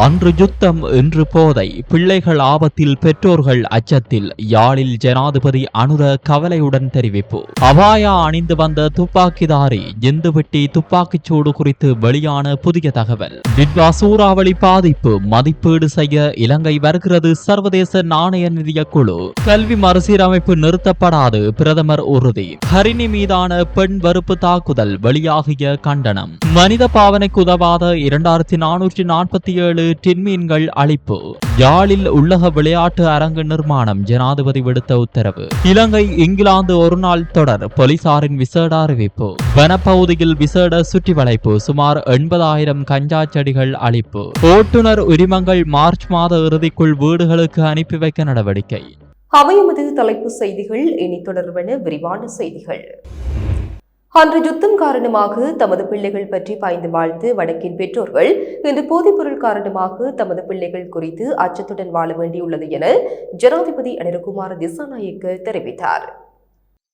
அன்று யுத்தம் இன்று போதை. பிள்ளைகள் ஆபத்தில் பெற்றோர்கள் அச்சத்தில். யாழில் ஜனாதிபதி அனுர கவலையுடன் தெரிவிப்பு. அபாயா அணிந்து வந்த துப்பாக்கிதாரி ஜிந்துவெட்டி துப்பாக்கிச்சூடு குறித்து வெளியான புதிய தகவல். டிட்வா சூறாவளி பாதிப்பு மதிப்பீடு செய்ய இலங்கை வருகிறது சர்வதேச நாணய நிதிய குழு. கல்வி மறுசீரமைப்பு நிறுத்தப்படாது பிரதமர் உறுதி. ஹரிணி மீதான பெண் வறுப்பு தாக்குதல் வெளியாகிய கண்டனம். மனித பாவனைக்கு உதவாத இரண்டாயிரத்தி நானூற்றி நாற்பத்தி ஏழு டின்மீன்கள் அழிப்பு. யாழில் உள்ளக விளையாட்டு அரங்கு நிர்மாணம் ஜனாதிபதி விடுத்த உத்தரவு. இலங்கை இங்கிலாந்து ஒருநாள் தொடர் போலீசாரின் விசேட அறிவிப்பு. வனப்பகுதியில் விசேட சுற்றி வளைப்பு சுமார் எண்பதாயிரம் கஞ்சா செடிகள் அழிப்பு. ஓட்டுநர் உரிமங்கள் மார்ச் மாத இறுதிக்குள் வீடுகளுக்கு அனுப்பி வைக்க நடவடிக்கை. அமையமது தலைப்பு செய்திகள் இனி தொடர்பென விரிவான செய்திகள். அன்று யுத்தம் காரணமாக தமது பிள்ளைகள் பற்றி பாய்ந்து வாழ்த்து வடக்கின் பெற்றோர்கள் இன்று போதைப்பொருள் காரணமாக தமது பிள்ளைகள் குறித்து அச்சத்துடன் வாழ வேண்டியுள்ளது என ஜனாதிபதி அனிருகுமார் திசாநாயக்க தெரிவித்தார்.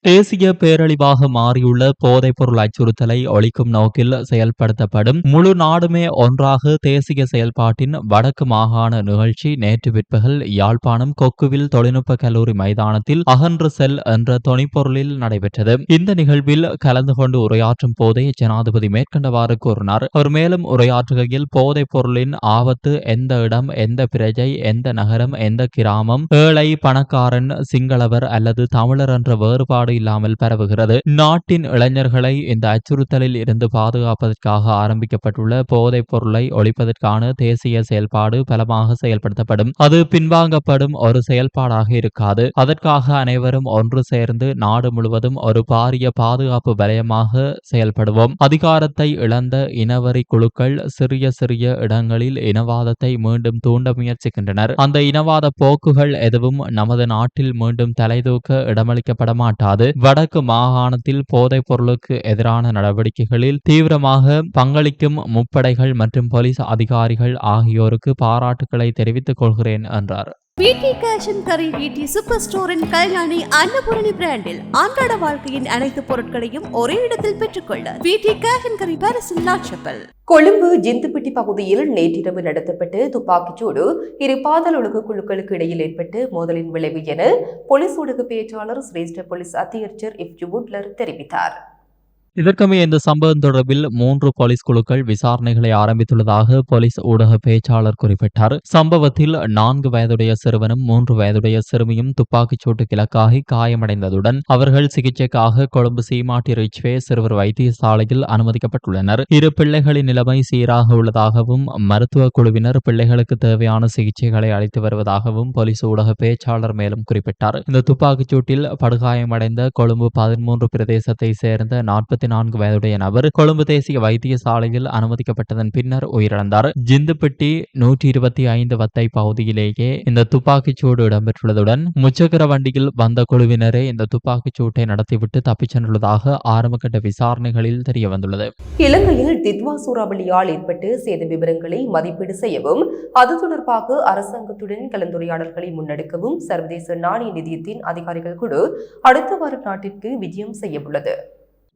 தேசிய பேரழிவாக மாறியுள்ள போதைப்பொருள் அச்சுறுத்தலை ஒழிக்கும் நோக்கில் செயல்படுத்தப்படும் முழு நாடுமே ஒன்றாக தேசிய செயல்பாட்டின் வடக்கு மாகாண நிகழ்ச்சி நேற்று பிற்பகல் யாழ்ப்பாணம் கொக்குவில் தொழில்நுட்ப கல்லூரி மைதானத்தில் அகன்று செல் என்ற தொனிப்பொருளில் நடைபெற்றது. இந்த நிகழ்வில் கலந்து கொண்டு உரையாற்றும் போதே ஜனாதிபதி மேற்கண்டவாறு கூறினார். அவர் மேலும் உரையாற்றுகையில் போதைப் பொருளின் ஆபத்து எந்த இடம் எந்த பிரஜை எந்த நகரம் எந்த கிராமம் ஏழை பணக்காரன் சிங்களவர் அல்லது தமிழர் என்ற வேறுபாடு இல்லாமல் பரவுகிறது. நாட்டின் இளைஞர்களை இந்த அச்சுறுத்தலில் இருந்து பாதுகாப்பதற்காக ஆரம்பிக்கப்பட்டுள்ள போதைப் பொருளை ஒழிப்பதற்கான தேசிய செயல்பாடு பலமாக செயல்படுத்தப்படும். அது பின்வாங்கப்படும் ஒரு செயல்பாடாக இருக்காது. அதற்காக அனைவரும் ஒன்று சேர்ந்து நாடு முழுவதும் ஒரு பாரிய பாதுகாப்பு வலயமாக செயல்படுவோம். அதிகாரத்தை இழந்த இனவரி குழுக்கள் சிறிய சிறிய இடங்களில் இனவாதத்தை மீண்டும் தூண்ட முயற்சிக்கின்றனர். அந்த இனவாத போக்குகள் எதுவும் நமது நாட்டில் மீண்டும் தலைதூக்க இடமளிக்கப்பட மாட்டாது வடக்கு மாகாணத்தில் போதைப் பொருளுக்கு எதிரான நடவடிக்கைகளில் தீவிரமாக பங்களிக்கும் முப்படைகள் மற்றும் போலீஸ் அதிகாரிகள் ஆகியோருக்கு பாராட்டுக்களை தெரிவித்துக் கொள்கிறேன் என்றார். பிடி கேஷன் கரை வீட்டி சூப்பர் ஸ்டோரின் கல்யாணி அன்னபூரணி பிராண்டில் அன்றாட வாழ்க்கையின் அனைத்து பொருட்களையும் ஒரே இடத்தில் பெற்றுக்கொள்ள பிடி கேஷன் கரை கரி பாரிஸின் லாட்சப்பல் கொழும்பு ஜிந்துப்பட்டி பகுதியில் நேற்றிரவு நடத்தப்பட்டு துப்பாக்கிச்சூடு இரு பாதல் ஒழுங்கு குழுக்களுக்கு இடையில் ஏற்பட்டு மோதலின் விளைவு என போலீஸ் ஊடக பேச்சாளர் சிரேஷ்ட போலீஸ் அத்தியட்சர் எஃப் வுட்லர் தெரிவித்தார். இதற்கமே இந்த சம்பவம் தொடர்பில் மூன்று போலீஸ் குழுக்கள் விசாரணைகளை ஆரம்பித்துள்ளதாக போலீஸ் ஊடக பேச்சாளர் குறிப்பிட்டார். சம்பவத்தில் நான்கு வயதுடைய சிறுவனும் மூன்று வயதுடைய சிறுமியும் துப்பாக்கிச் சூட்டுக்கு காயமடைந்ததுடன் அவர்கள் சிகிச்சைக்காக கொழும்பு சீமாட்டி ரிச்வே சிறுவர் வைத்தியசாலையில் அனுமதிக்கப்பட்டுள்ளனர். இரு பிள்ளைகளின் நிலைமை சீராக உள்ளதாகவும் மருத்துவ குழுவினர் பிள்ளைகளுக்கு தேவையான சிகிச்சைகளை அளித்து வருவதாகவும் போலீஸ் ஊடக பேச்சாளர் மேலும் குறிப்பிட்டார். இந்த துப்பாக்கிச் சூட்டில் படுகாயமடைந்த கொழும்பு பதிமூன்று பிரதேசத்தை சேர்ந்த நாற்பத்தி இருபத்தி நான்கு வயதுடைய நபர் கொழும்பு தேசிய வைத்தியசாலையில் அனுமதிக்கப்பட்டதன் பின்னர் உயிரிழந்தார். ஜிந்துப்பட்டி நூற்றி இருபத்தி ஐந்து வத்தை பகுதியிலேயே இந்த துப்பாக்கிச்சூடு இடம்பெற்றுள்ளதுடன் முச்சக்கர வண்டியில் வந்த குழுவினரே இந்த துப்பாக்கிச்சூட்டை நடத்திவிட்டு தப்பிச் சென்றுள்ளதாக ஆரம்பகட்ட விசாரணைகளில் தெரிய வந்துள்ளது இலங்கையில் தித்வா சூறாவளியால் ஏற்பட்டு சேத விவரங்களை மதிப்பீடு செய்யவும் அது தொடர்பாக அரசாங்கத்துடன் கலந்துரையாடல்களை முன்னெடுக்கவும் சர்வதேச நாணய நிதியத்தின் அதிகாரிகள் குழு அடுத்த வாரம் நாட்டிற்கு விஜயம் செய்யவுள்ளது.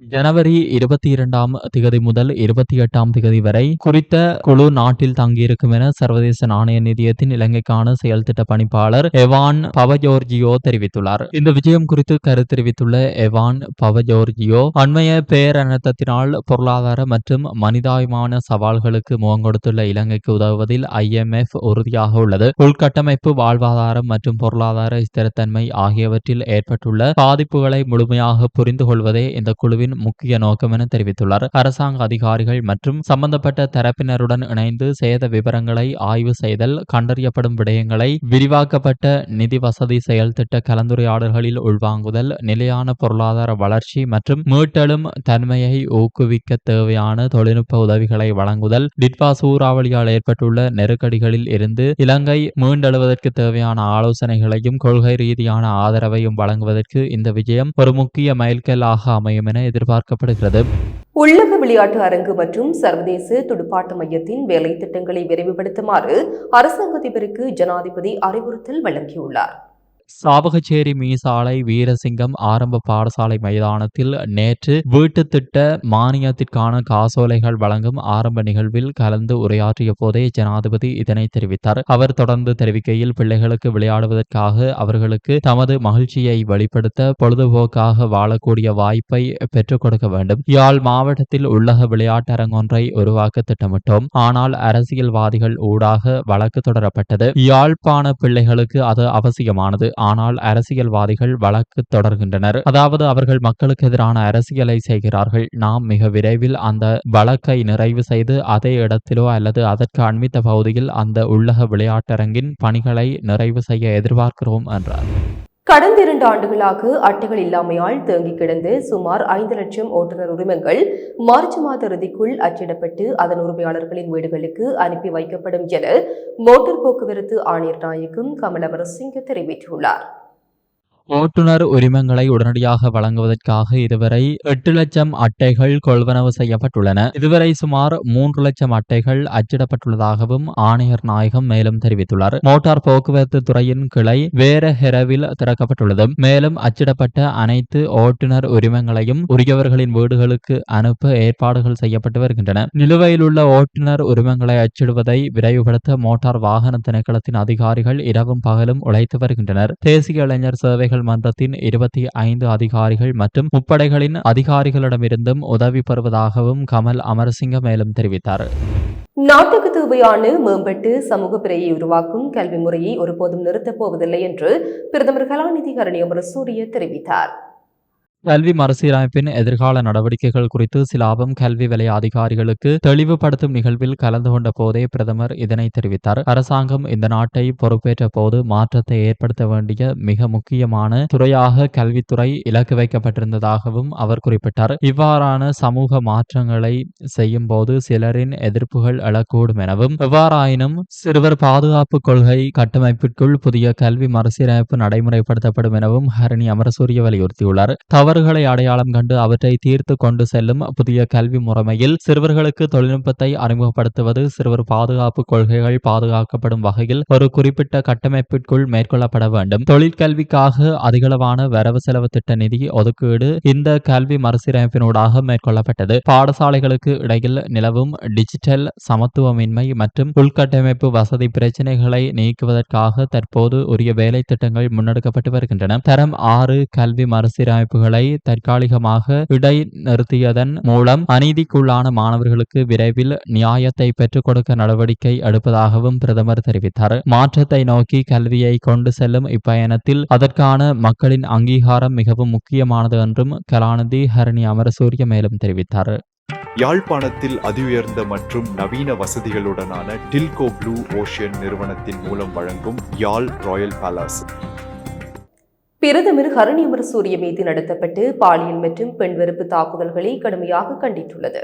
ஜனவரி இருபத்தி இரண்டாம் திகதி முதல் இருபத்தி எட்டாம் திகதி வரை குறித்த குழு நாட்டில் தங்கியிருக்கும் என சர்வதேச நாணய நிதியத்தின் இலங்கைக்கான செயல் திட்ட பணிப்பாளர் எவான் பவஜோர்ஜியோ தெரிவித்துள்ளார். இந்த விஜயம் குறித்து கருத்து தெரிவித்துள்ள எவான் பவஜோர்ஜியோ அண்மைய பேரணத்தினால் பொருளாதார மற்றும் மனிதாயமான சவால்களுக்கு முகம் கொடுத்துள்ள இலங்கைக்கு உதவுவதில் ஐஎம்எஃப் உறுதியாக உள்ளது. உள்கட்டமைப்பு வாழ்வாதாரம் மற்றும் பொருளாதார ஸ்திரத்தன்மை ஆகியவற்றில் ஏற்பட்டுள்ள பாதிப்புகளை முழுமையாக புரிந்து கொள்வதே இந்த குழுவின் முக்கிய நோக்கம் என தெரிவித்துள்ளார். அரசாங்க அதிகாரிகள் மற்றும் சம்பந்தப்பட்ட தரப்பினருடன் இணைந்து சேத விவரங்களை ஆய்வு செய்தல் கண்டறியப்படும் விடயங்களை விரிவாக்கப்பட்ட நிதி வசதி செயல் திட்ட கலந்துரையாடல்களில் உள்வாங்குதல் நிலையான பொருளாதார வளர்ச்சி மற்றும் மீட்டெழும் தன்மையை ஊக்குவிக்க தேவையான தொழில்நுட்ப உதவிகளை வழங்குதல் டிட்வா சூறாவளியால் ஏற்பட்டுள்ள நெருக்கடிகளில் இருந்து இலங்கை மீண்டெழுவதற்கு தேவையான ஆலோசனைகளையும் கொள்கை ரீதியான ஆதரவையும் வழங்குவதற்கு இந்த விஜயம் ஒரு முக்கிய மைல்கல்லாக அமையும் என எதிர்பார்க்கப்படுகிறது. உள்ளக விளையாட்டு அரங்கு மற்றும் சர்வதேச துடுப்பாட்ட மையத்தின் வேலை திட்டங்களை விரைவுபடுத்துமாறு அரசாங்க அதிபருக்கு ஜனாதிபதி அறிவுறுத்தல் வழங்கியுள்ளார். சாவகச்சேரி மீசாலை வீரசிங்கம் ஆரம்ப பாடசாலை மைதானத்தில் நேற்று வீட்டு திட்ட மானியத்திற்கான காசோலைகள் வழங்கும் ஆரம்ப நிகழ்வில் கலந்து உரையாற்றிய போதே ஜனாதிபதி இதனை தெரிவித்தார். அவர் தொடர்ந்து தெரிவிக்கையில் பிள்ளைகளுக்கு விளையாடுவதற்காக அவர்களுக்கு தமது மகிழ்ச்சியை வெளிப்படுத்த பொழுதுபோக்காக வாழக்கூடிய வாய்ப்பை பெற்றுக் கொடுக்க வேண்டும். யாழ் மாவட்டத்தில் உள்ளக விளையாட்டரங்கொன்றை உருவாக்க திட்டமிட்டோம். ஆனால் அரசியல்வாதிகள் ஊடாக வழக்கு தொடரப்பட்டது. யாழ்ப்பாண பிள்ளைகளுக்கு அது அவசியமானது. ஆனால் அரசியல்வாதிகள் வழக்கு தொடர்கின்றனர். அதாவது அவர்கள் மக்களுக்கு எதிரான அரசியலை செய்கிறார்கள். நாம் மிக விரைவில் அந்த வழக்கை நிறைவு செய்து அதே இடத்திலோ அல்லது அதற்கு அண்மித்த பகுதியில் அந்த உள்ளக விளையாட்டரங்கின் பணிகளை நிறைவு செய்ய எதிர்பார்க்கிறோம் என்றார். கடந்த இரண்டு ஆண்டுகளாக அட்டைகள் இல்லாமையால் தேங்கி கிடந்த சுமார் ஐந்து லட்சம் ஓட்டுநர் உரிமங்கள் மார்ச் மாத இறுதிக்குள் அச்சிடப்பட்டு அதன் உரிமையாளர்களின் வீடுகளுக்கு அனுப்பி வைக்கப்படும் என மோட்டார் போக்குவரத்து ஆணையர் நாயகம் கமலவரசிங்க தெரிவித்துள்ளார். ஓட்டுநர் உரிமங்களை உடனடியாக வழங்குவதற்காக இதுவரை எட்டு லட்சம் அட்டைகள் கொள்வனவு செய்யப்பட்டுள்ளன. இதுவரை சுமார் மூன்று லட்சம் அட்டைகள் அச்சிடப்பட்டுள்ளதாகவும் ஆணையர் நாயகம் மேலும் தெரிவித்துள்ளார். மோட்டார் போக்குவரத்து துறையின் கிளை வேற ஹெரவில் திறக்கப்பட்டுள்ளது மேலும் அச்சிடப்பட்ட அனைத்து ஓட்டுநர் உரிமங்களையும் உரியவர்களின் வீடுகளுக்கு அனுப்ப ஏற்பாடுகள் செய்யப்பட்டு வருகின்றன. நிலுவையில் உள்ள ஓட்டுநர் உரிமங்களை அச்சிடுவதை விரைவுபடுத்த மோட்டார் வாகன திணைக்களத்தின் அதிகாரிகள் இரவும் பகலும் உழைத்து வருகின்றனர். தேசிய இளைஞர் சேவைகள் மன்றத்தின் இருபத்தி ஐந்து அதிகாரிகள் மற்றும் முப்படைகளின் அதிகாரிகளிடமிருந்தும் உதவி பெறுவதாகவும் கமல் அமரசிங்க மேலும் தெரிவித்தார். நாட்டுக்கு தேவையான மேம்பட்டு சமூக பிறையை உருவாக்கும் கல்வி முறையை ஒருபோதும் நிறுத்தப் போவதில்லை என்று பிரதமர் கலாநிதி கரணி அமரசூரிய தெரிவித்தார். கல்வி மறுசீரமைப்பின் எதிர்கால நடவடிக்கைகள் குறித்து சிலாபம் கல்வி வலய அதிகாரிகளுக்கு தெளிவுபடுத்தும் நிகழ்வில் கலந்து கொண்ட போதே பிரதமர் இதனை தெரிவித்தார். அரசாங்கம் இந்த நாட்டை பொறுப்பேற்ற போது மாற்றத்தை ஏற்படுத்த வேண்டிய மிக முக்கியமான துறையாக கல்வித்துறை இலக்கு வைக்கப்பட்டிருந்ததாகவும் அவர் குறிப்பிட்டார். இவ்வாறான சமூக மாற்றங்களை செய்யும் போது சிலரின் எதிர்ப்புகள் எழக்கூடும் எனவும் எவ்வாறாயினும் சிறுவர் பாதுகாப்பு கொள்கை கட்டமைப்பிற்குள் புதிய கல்வி மறுசீரமைப்பு நடைமுறைப்படுத்தப்படும் எனவும் ஹரணி அமரசூரிய வலியுறுத்தியுள்ளார். தவறுகளை அடையாளம் கண்டு அவற்றை தீர்த்து கொண்டு செல்லும் புதிய கல்வி முறைமையில் சிறுவர்களுக்கு தொழில்நுட்பத்தை அறிமுகப்படுத்துவது சிறுவர் பாதுகாப்பு கொள்கைகள் பாதுகாக்கப்படும் வகையில் ஒரு குறிப்பிட்ட கட்டமைப்பிற்குள் மேற்கொள்ளப்பட வேண்டும். தொழிற்கல்விக்காக அதிகளவான வரவு செலவு திட்ட நிதி ஒதுக்கீடு இந்த கல்வி மறுசீரமைப்பினூடாக மேற்கொள்ளப்பட்டது. பாடசாலைகளுக்கு இடையில் நிலவும் டிஜிட்டல் சமத்துவமின்மை மற்றும் உள்கட்டமைப்பு வசதி பிரச்சினைகளை நீக்குவதற்காக தற்போது உரிய வேலை திட்டங்கள் முன்னெடுக்கப்பட்டு வருகின்றன. தரம் ஆறு கல்வி மறுசீரமைப்புகளை தற்காலிகமாக இடைநிறுத்தியதன் மூலம் அநீதிக்குள்ளான மாணவர்களுக்கு விரைவில் நியாயத்தை பெற்றுக் கொடுக்க நடவடிக்கை எடுப்பதாகவும் பிரதமர் தெரிவித்தார். மாற்றத்தை நோக்கி கல்வியை கொண்டு செல்லும் இப்பயணத்தில் அதற்கான மக்களின் அங்கீகாரம் மிகவும் முக்கியமானது என்றும் கலாநிதி ஹரணி அமரசூரிய மேலும் தெரிவித்தார். யாழ்ப்பாணத்தில் அதிஉயர்ந்த மற்றும் நவீன வசதிகளுடனான டில்கோ ப்ளூ ஓஷியன் நிறுவனத்தின் மூலம் வழங்கும் யாழ் ராயல் பேலஸ். பிரதமர் ஹரணியமர் சூரிய மீது நடத்தப்பட்டு பாலியல் மற்றும் பெண் வெறுப்பு தாக்குதல்களை கடுமையாக கண்டித்துள்ளது.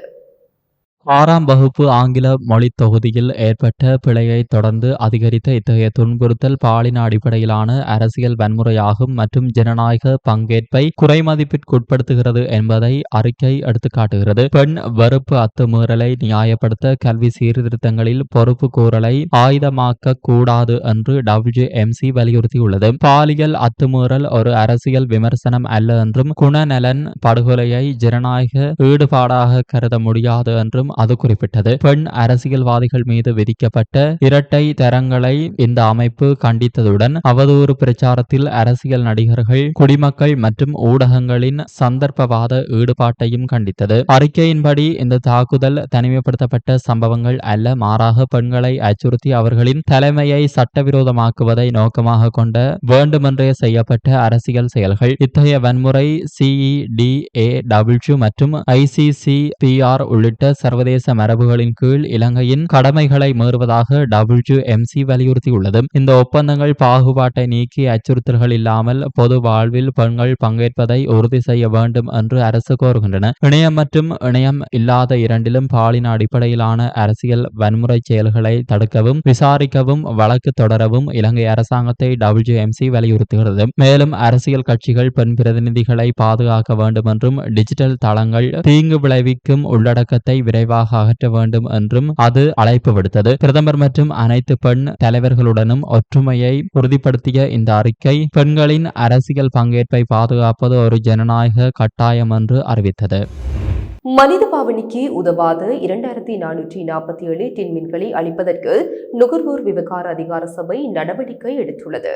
ஆறாம் வகுப்பு ஆங்கில மொழி தொகுதியில் ஏற்பட்ட பிழையை தொடர்ந்து அதிகரித்த இத்தகைய துன்புறுத்தல் பாலின அடிப்படையிலான அரசியல் வன்முறையாகும் மற்றும் ஜனநாயக பங்கேற்பை குறைமதிப்பிற்குட்படுத்துகிறது என்பதை அறிக்கை எடுத்துக்காட்டுகிறது. பெண் வெறுப்பு அத்துமீறலை நியாயப்படுத்த கல்வி சீர்திருத்தங்களில் பொறுப்பு கூறலை ஆயுதமாக்க கூடாது என்று டபிள்யூஎம்சி வலியுறுத்தியுள்ளது. பாலியல் அத்துமீறல் ஒரு அரசியல் விமர்சனம் அல்ல என்றும் குணநலன் படுகொலையை ஜனநாயக ஈடுபாடாக கருத முடியாது என்றும் அது குறிப்பிட்டது. பெண் அரசியல்வாதிகள் மீது விதிக்கப்பட்ட இரட்டை தரங்களை இந்த அமைப்பு கண்டித்ததுடன் அவதூறு பிரச்சாரத்தில் அரசியல் நடிகர்கள் குடிமக்கள் மற்றும் ஊடகங்களின் சந்தர்ப்பவாத ஈடுபாட்டையும் கண்டித்தது. அறிக்கையின்படி இந்த தாக்குதல் தனிமைப்படுத்தப்பட்ட சம்பவங்கள் அல்ல மாறாக பெண்களை அச்சுறுத்தி அவர்களின் தலைமையை சட்டவிரோதமாக்குவதை நோக்கமாக கொண்ட வேண்டுமென்றே செய்யப்பட்ட அரசியல் செயல்கள். இத்தகைய வன்முறை சிஇடிஏ டபிள்யூ மற்றும் ஐசிசிபிஆர் உள்ளிட்ட சர்வதேச மரபுகளின் கீழ் இலங்கையின் கடமைகளை மீறுவதாக டபிள்யூ எம்சி வலியுறுத்தியுள்ளது. இந்த ஒப்பந்தங்கள் பாகுபாட்டை நீக்கி அச்சுறுத்தல்கள் இல்லாமல் பொது வாழ்வில் பெண்கள் பங்கேற்பதை உறுதி செய்ய வேண்டும் என்று அரசு கோருகின்றன. இணையம் மற்றும் இணையம் இல்லாத இரண்டிலும் பாலின அடிப்படையிலான அரசியல் வன்முறை செயல்களை தடுக்கவும் விசாரிக்கவும் வழக்கு தொடரவும் இலங்கை அரசாங்கத்தை டபிள்யூ எம்சி வலியுறுத்துகிறது. மேலும் அரசியல் கட்சிகள் பெண் பிரதிநிதிகளை பாதுகாக்க வேண்டும் என்றும் டிஜிட்டல் தளங்கள் தீங்கு விளைவிக்கும் உள்ளடக்கத்தை விரைவில் விரைவாக அகற்ற வேண்டும் என்றும் அது அழைப்பு விடுத்தது. பிரதமர் மற்றும் அனைத்து பெண் தலைவர்களுடனும் ஒற்றுமையை உறுதிப்படுத்திய இந்த அறிக்கை பெண்களின் அரசியல் பங்கேற்பை பாதுகாப்பது ஒரு ஜனநாயக கட்டாயம் என்று அறிவித்தது. மனித பாவனைக்கு உதவாத இரண்டாயிரத்தி நானூற்றி நாற்பத்தி ஏழு டின்மின்களை அளிப்பதற்கு நுகர்வோர் விவகார அதிகார சபை நடவடிக்கை எடுத்துள்ளது.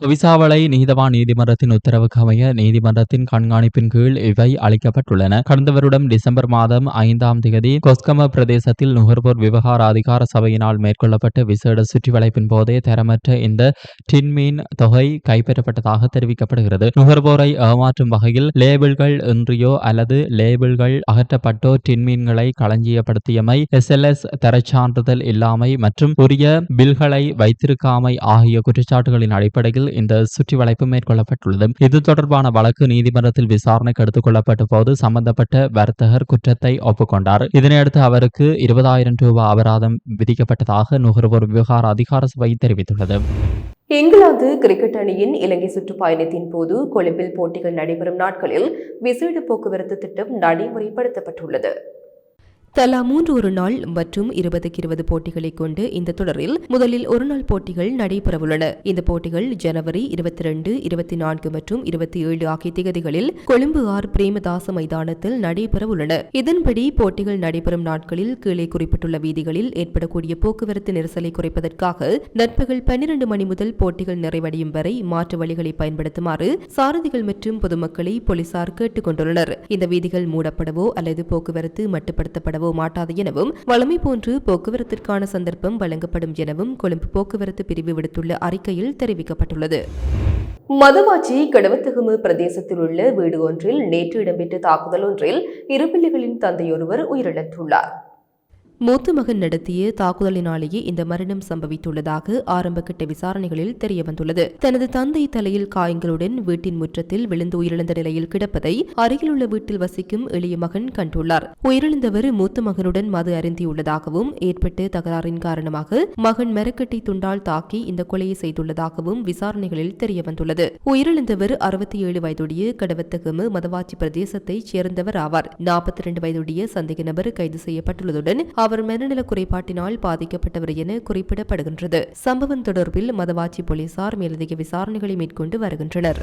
விசாவளை நீதவான் நீதிமன்றத்தின் உத்தரவுக்கு அமைய நீதிமன்றத்தின் கண்காணிப்பின் கீழ் இவை அளிக்கப்பட்டுள்ளன. கடந்த வருடம் டிசம்பர் மாதம் ஐந்தாம் தேதி கொஸ்கம பிரதேசத்தில் நுகர்வோர் விவகார அதிகார சபையினால் மேற்கொள்ளப்பட்ட விசேட சுற்றிவளைப்பின் போதே தரமற்ற இந்த டின்மீன் தொகை கைப்பற்றப்பட்டதாக தெரிவிக்கப்படுகிறது. நுகர்வோரை ஏமாற்றும் வகையில் லேபிள்கள் இன்றியோ அல்லது லேபிள்கள் அகற்றப்பட்டோ டின்மீன்களை களஞ்சியப்படுத்தியமை எஸ்எல்எஸ் தரச்சான்றிதழ் இல்லாமை மற்றும் உரிய பில்களை வைத்திருக்காமை ஆகிய குற்றச்சாட்டுகளின் அடிப்படையில் இந்த சுற்றி வளைப்பு மேற்கொள்ளப்பட்டுள்ளது. இது தொடர்பான வழக்கு நீதிமன்றத்தில் விசாரணைக்கு எடுத்துக் கொள்ளப்பட்ட போது சம்பந்தப்பட்ட வர்த்தகர் குற்றத்தை ஒப்புக்கொண்டார். இதனையடுத்து அவருக்கு இருபதாயிரம் ரூபாய் அபராதம் விதிக்கப்பட்டதாக நுகர்வோர் விவகார அதிகார சபை தெரிவித்துள்ளது. இங்கிலாந்து கிரிக்கெட் அணியின் இலங்கை சுற்றுப்பயணத்தின் போது கொழும்பில் போட்டிகள் நடைபெறும் நாட்களில் விசேட போக்குவரத்து திட்டம் நடைமுறைப்படுத்தப்பட்டுள்ளது. தலா மூன்று ஒரு நாள் மற்றும் இருபதுக்கு இருபது போட்டிகளை கொண்டு இந்த தொடரில் முதலில் ஒரு நாள் போட்டிகள் நடைபெறவுள்ளன. இந்த போட்டிகள் ஜனவரி இருபத்தி ரெண்டு இருபத்தி நான்கு மற்றும் இருபத்தி ஏழு ஆகிய திகதிகளில் கொழும்பு ஆர் பிரேமதாச மைதானத்தில் நடைபெறவுள்ளன. இதன்படி போட்டிகள் நடைபெறும் நாட்களில் கீழே குறிப்பிட்டுள்ள வீதிகளில் ஏற்படக்கூடிய போக்குவரத்து நெரிசலை குறைப்பதற்காக நட்பகல் பன்னிரண்டு மணி முதல் போட்டிகள் நிறைவடையும் வரை மாற்று வழிகளை பயன்படுத்துமாறு சாரதிகள் மற்றும் பொதுமக்களை போலீசார் கேட்டுக் கொண்டுள்ளனர். இந்த வீதிகள் மூடப்படவோ அல்லது போக்குவரத்து மட்டுப்படுத்தப்படவோ மாட்டாது எனவும் வழமை போன்று போக்குவரத்திற்கான சந்தர்ப்பம் வழங்கப்படும் எனவும் கொழும்பு போக்குவரத்து பிரிவு விடுத்துள்ள அறிக்கையில் தெரிவிக்கப்பட்டுள்ளது. மதவாச்சி கடவத்தகுமு பிரதேசத்தில் உள்ள வீடு ஒன்றில் நேற்று இடம்பெற்ற தாக்குதல் ஒன்றில் இரு பிள்ளைகளின் தந்தையொருவர் உயிரிழந்துள்ளார். மூத்த மகன் நடத்திய தாக்குதலினாலேயே இந்த மரணம் சம்பவித்துள்ளதாக ஆரம்பகட்ட விசாரணைகளில் தெரியவந்துள்ளது. தனது தந்தை தலையில் காயங்களுடன் வீட்டின் முற்றத்தில் விழுந்து உயிரிழந்த நிலையில் கிடப்பதை அருகிலுள்ள வீட்டில் வசிக்கும் எளிய மகன் கண்டுள்ளார். உயிரிழந்தவர் மூத்த மகனுடன் மது அருந்தியுள்ளதாகவும் ஏற்பட்ட தகராறின் காரணமாக மகன் மரக்கட்டை துண்டால் தாக்கி இந்த கொலையை செய்துள்ளதாகவும் விசாரணைகளில் தெரியவந்துள்ளது. உயிரிழந்தவர் அறுபத்தி ஏழு வயதுடைய கடவத்தகமு மதவாச்சி பிரதேசத்தைச் சேர்ந்தவர் ஆவார். நாற்பத்தி இரண்டு வயதுடைய சந்தேக நபர் கைது செய்யப்பட்டுள்ளதுடன் அவர் மனநல குறைபாட்டினால் பாதிக்கப்பட்டவர் என குறிப்பிடப்படுகின்றது. சம்பவம் தொடர்பில் மதவாச்சி போலீசார் மேலதிக விசாரணைகளை மேற்கொண்டு வருகின்றனர்.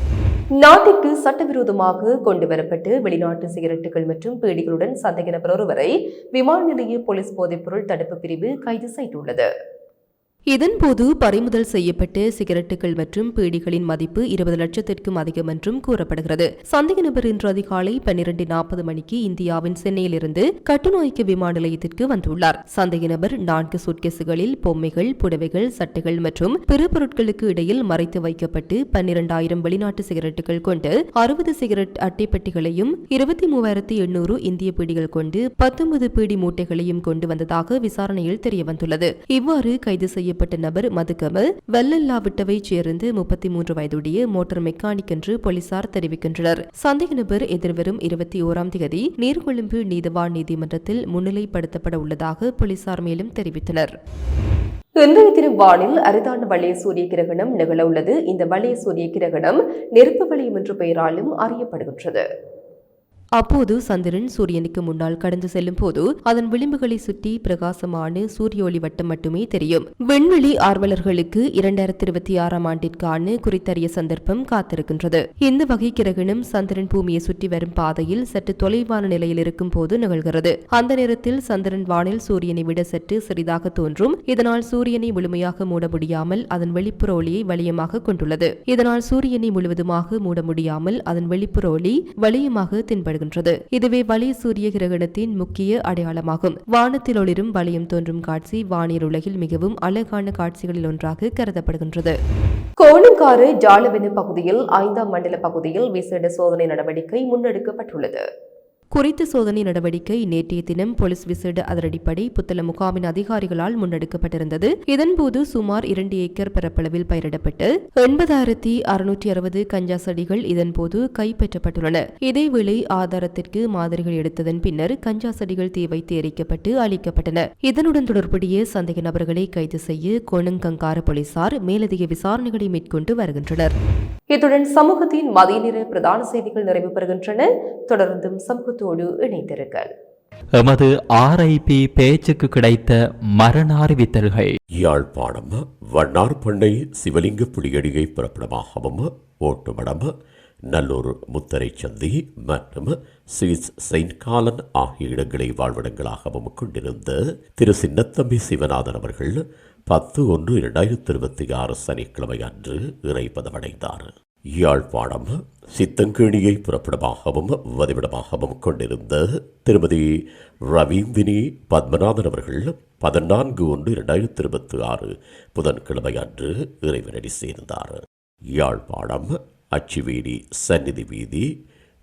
நாட்டிற்கு சட்டவிரோதமாக கொண்டு வரப்பட்டு வெளிநாட்டு சிகரெட்டுகள் மற்றும் பீடிகளுடன் சந்தேக நபர் ஒருவரை விமான நிலைய போலீஸ் போதைப்பொருள் தடுப்பு பிரிவு கைது செய்துள்ளது. இதன்போது பறிமுதல் செய்யப்பட்ட சிகரெட்டுகள் மற்றும் பீடிகளின் மதிப்பு இருபது லட்சத்திற்கும் அதிகம் என்றும் கூறப்படுகிறது. சந்தேக நபர் இன்று அதிகாலை பன்னிரண்டு நாற்பது மணிக்கு இந்தியாவின் சென்னையிலிருந்து கட்டுநாய்க்கு விமான நிலையத்திற்கு வந்துள்ளார். சந்தேக நபர் நான்கு சுட்கேசுகளில் பொம்மைகள் புடவைகள் சட்டைகள் மற்றும் பிற பொருட்களுக்கு இடையில் மறைத்து வைக்கப்பட்டு பன்னிரண்டாயிரம் வெளிநாட்டு சிகரெட்டுகள் கொண்டு அறுபது சிகரெட் அட்டைப்பெட்டிகளையும் இருபத்தி மூவாயிரத்தி எண்ணூறு இந்திய பீடிகள் கொண்டு பத்தொன்பது பீடி மூட்டைகளையும் கொண்டு வந்ததாக விசாரணையில் தெரியவந்துள்ளது. இவ்வாறு கைது செய்ய செய்யப்பட்ட நபர் மதுகமல் வெள்ளல்லாவிட்டவைச் சேர்ந்து முப்பத்தி மூன்று வயதுடைய மோட்டார் மெக்கானிக் என்று போலீசார் தெரிவிக்கின்றனர். சந்தேக நபர் எதிர்வரும் இருபத்தி ஓராம் தேதி நீர்கொழும்பு நீதவான் நீதிமன்றத்தில் முன்னிலைப்படுத்தப்பட உள்ளதாக போலீசார் மேலும் தெரிவித்தனர். இன்றைய தினம் வானில் அரிதான வளைய சூரிய கிரகணம் நிகழ உள்ளது. இந்த வளைய சூரிய கிரகணம் நெருப்பு வளையம் என்ற பெயராலும் அறியப்படுகின்றது. அப்போது சந்திரன் சூரியனுக்கு முன்னால் கடந்து செல்லும் போது அதன் விளிம்புகளை சுற்றி பிரகாசமான சூரிய ஒளி வட்டம் மட்டுமே தெரியும். விண்வெளி ஆர்வலர்களுக்கு இரண்டாயிரத்தி இருபத்தி ஆறாம் ஆண்டிற்கான குறித்தறிய சந்தர்ப்பம் காத்திருக்கின்றது. இந்த வகை கிரகணம் சந்திரன் பூமியை சுற்றி வரும் பாதையில் சற்று தொலைவான நிலையில் இருக்கும் போது நிகழ்கிறது. அந்த நேரத்தில் சந்திரன் வானில் சூரியனை விட சற்று சிறிதாக தோன்றும். இதனால் சூரியனை முழுமையாக மூட முடியாமல் அதன் வெளிப்புற ஒளியை வலியமாக கொண்டுள்ளது. இதனால் சூரியனை முழுவதுமாக மூட முடியாமல் அதன் வெளிப்புற ஒளி வலியமாக தென்படுகின்றது இதுவே வலி சூரிய கிரகணத்தின் முக்கிய அடையாளமாகும். வானத்தில் ஒளிரும் வலியம் தோன்றும் காட்சி வானியல் உலகில் மிகவும் அழகான காட்சிகளில் ஒன்றாக கருதப்படுகின்றது. கோணங்காறு ஜாலவென பகுதியில் ஐந்தாம் மண்டல பகுதியில் விசேட சோதனை நடவடிக்கை முன்னெடுக்கப்பட்டுள்ளது. குறித்த சோதனை நடவடிக்கை நேற்றைய தினம் போலீஸ் விசேட அதிரடிப்படை புத்தள முகாமின் அதிகாரிகளால் முன்னெடுக்கப்பட்டிருந்தது. இதன்போது சுமார் இரண்டு ஏக்கர் பரப்பளவில் பயிரிடப்பட்டு எண்பதாயிரத்தி அறுநூற்றி அறுபது கஞ்சா செடிகள் இதன்போது கைப்பற்றப்பட்டுள்ளன. இதேவேளை ஆதாரத்திற்கு மாதிரிகள் எடுத்ததன் பின்னர் கஞ்சா செடிகள் தீ வைத்து எரிக்கப்பட்டு அழிக்கப்பட்டன. இதனுடன் தொடர்புடைய சந்தேக நபர்களை கைது செய்ய கோணங்கங்கார போலீசார் மேலதிக விசாரணைகளை மேற்கொண்டு வருகின்றனர். இத்துடன் சமூகத்தின் மதிய நேர பிரதான செய்திகள் நிறைவு பெறுகின்றன. தொடர்ந்தும் சமூகத்து சமூகத்தோடு இணைந்திருங்கள். எமது ஆர்ஐபி பேச்சுக்கு கிடைத்த மரண அறிவித்தல்கள் யாழ்ப்பாணம் வண்ணார்பண்ணை சிவலிங்க புலியடிகை பிறப்பிடமாகவும் ஓட்டுமடம் நல்லூர் முத்தரை சந்தி மற்றும் சுவிஸ் செயின்ட் காலன் ஆகிய இடங்களை வாழ்விடங்களாகவும் கொண்டிருந்த திரு சின்னத்தம்பி சிவநாதன் அவர்கள் பத்து ஒன்று இரண்டாயிரத்தி இருபத்தி ஆறு சனிக்கிழமை அன்று இறைப்பதமடைந்தார் யாழ்ப்பாணம் சித்தங்கேணியை புறப்படமாகவும் வதிவிடமாகவும் கொண்டிருந்த திருமதி ரவீந்தினி பத்மநாதன் அவர்கள் பதினான்கு ஒன்று இரண்டாயிரத்தி இருபத்தி ஆறு புதன்கிழமை அன்று இறைவனடி சேர்ந்தார். யாழ்ப்பாணம் அச்சுவீதி சந்நிதி வீதி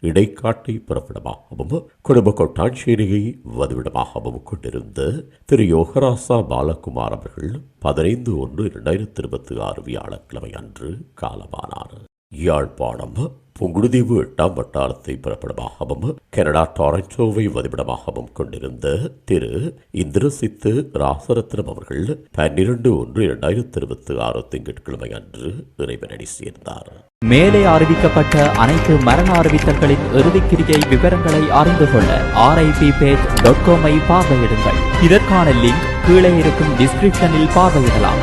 இடைக்காட்டை புறப்படமாகவும் குடும்ப கொட்டாஞ்சேரியை வதிவிடமாகவும் கொண்டிருந்த திரு யோகராசா பாலகுமார் அவர்கள் பதினைந்து ஒன்று இரண்டாயிரத்தி இருபத்தி ஆறு வியாழக்கிழமை அன்று காலமானார். யாழ்ப்பாணம் புங்குடுதீவு எட்டாம் வட்டாரத்தை புறப்படமாகவும் கனடா டொரண்டோவை வதிவிடமாகவும் கொண்டிருந்த திரு இந்திரசித்து ராசரத்னம் அவர்கள் பன்னிரண்டு ஒன்று இரண்டாயிரத்தி இருபத்தி ஆறு திங்கட்கிழமை அன்று இறைவனடி சேர்ந்தார். மேலே அறிவிக்கப்பட்ட அனைத்து மரண அறிவித்தல்களின் இறுதிக்கிரியை விவரங்களை அறிந்து கொள்ள ஆர்ஐபி பேஜ் டாட் காமை பார்வையிடுங்கள். இதற்கான லிங்க் கீழே இருக்கும் டிஸ்கிரிப்ஷனில் பார்வையிடலாம்.